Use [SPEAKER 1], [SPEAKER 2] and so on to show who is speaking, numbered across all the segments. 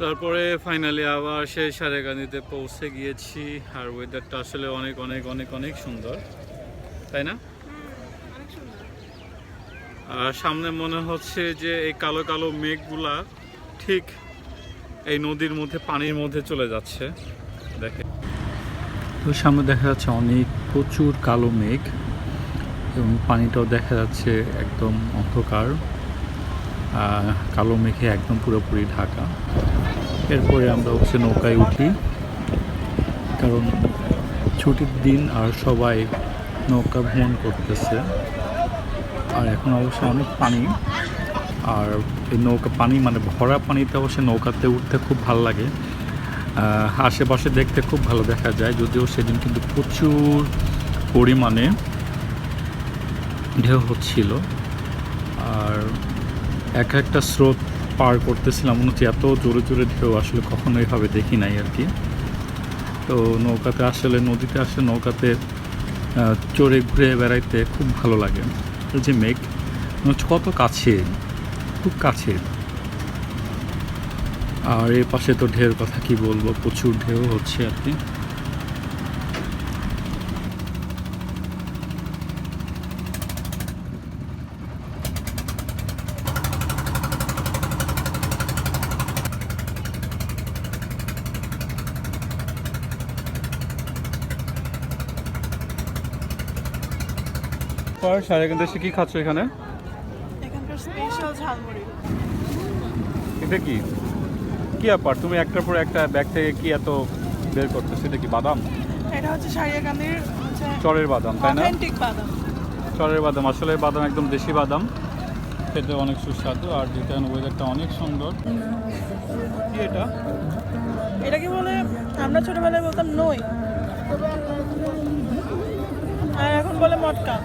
[SPEAKER 1] তারপরে ফাইনালি আবার সেই সারেগানিতে পৌঁছে গিয়েছি। আর ওয়েদারটা আসলে অনেক অনেক অনেক অনেক সুন্দর। তাই না? আর সামনে মনে হচ্ছে যে এই কালো কালো মেঘগুলা ঠিক এই নদীর মধ্যে, পানির মধ্যে চলে যাচ্ছে। দেখে। তো সামনে দেখা যাচ্ছে অনেক প্রচুর কালো মেঘ এবং পানিটাও দেখা যাচ্ছে একদম অন্ধকার। কালো মেঘে একদম পুরোপুরি ঢাকা। এরপরে আমরা হচ্ছে নৌকায় উঠি। কারণ ছুটির দিন আর সবাই নৌকা ভ্রমণ করতেছে। আর এখন অবশ্য অনেক পানি। আর এই নৌকা পানি মানে ভরা পানিতে অবশ্যই নৌকাতে উঠতে খুব ভালো লাগে। আশেপাশে দেখতে খুব ভালো দেখা যায়। যদিও সেদিন কিন্তু প্রচুর পরিমাণে ঢেউ হচ্ছিল। আর এক একটা স্রোত পার করতেছিলাম মনে হচ্ছে এত জোরে জোরে ঢেউ আসলে কখনো এইভাবে দেখি নাই আর কি। তো নৌকাতে আসলে, নদীতে আসলে নৌকাতে চড়ে ঘুরে বেড়াইতে খুব ভালো লাগে। যে মেঘ কত কাছে, খুব কাছে। আর এর পাশে তো ঢেউর কথা কি বলব, প্রচুর ঢেউ হচ্ছে আর কি। সাড়ে দেশে কি খাচ্ছ এখানে?
[SPEAKER 2] এখানকার স্পেশাল ঝালমুড়ি।
[SPEAKER 1] এটা কি? কি ব্যাপার? তুমি একটার পর একটা ব্যাগ থেকে কি এত বের করতেছো এটা কি বাদাম?
[SPEAKER 2] এটা হচ্ছে সারিয়াকান্দির হচ্ছে
[SPEAKER 1] চরের বাদাম তাই না?
[SPEAKER 2] অথেন্টিক বাদাম।
[SPEAKER 1] চরের বাদাম। আসলে বাদাম একদম দেশি বাদাম। খেতে অনেক সুস্বাদু আর যেটা ওয়েদারটা অনেক সুন্দর। কি এটা?
[SPEAKER 2] এটা কি বলে? আমরা ছোটবেলায় বলতাম নই। আর এখন বলে মটকা।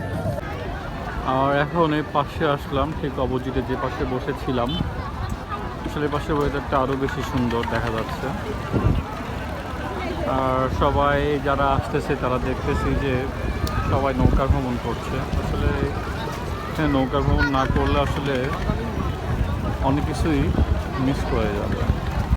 [SPEAKER 1] আর এখন এই পাশে আসলাম, ঠিক অপোজিটে যে পাশে বসেছিলাম। আসলে পাশে ওয়েদারটা আরও বেশি সুন্দর দেখা যাচ্ছে। আর সবাই যারা আসতেছে, তারা দেখতেছি যে সবাই নৌকা ভ্রমণ করছে। আসলে এখানে নৌকা ভ্রমণ না করলে আসলে অনেক কিছুই মিস করে যাবে।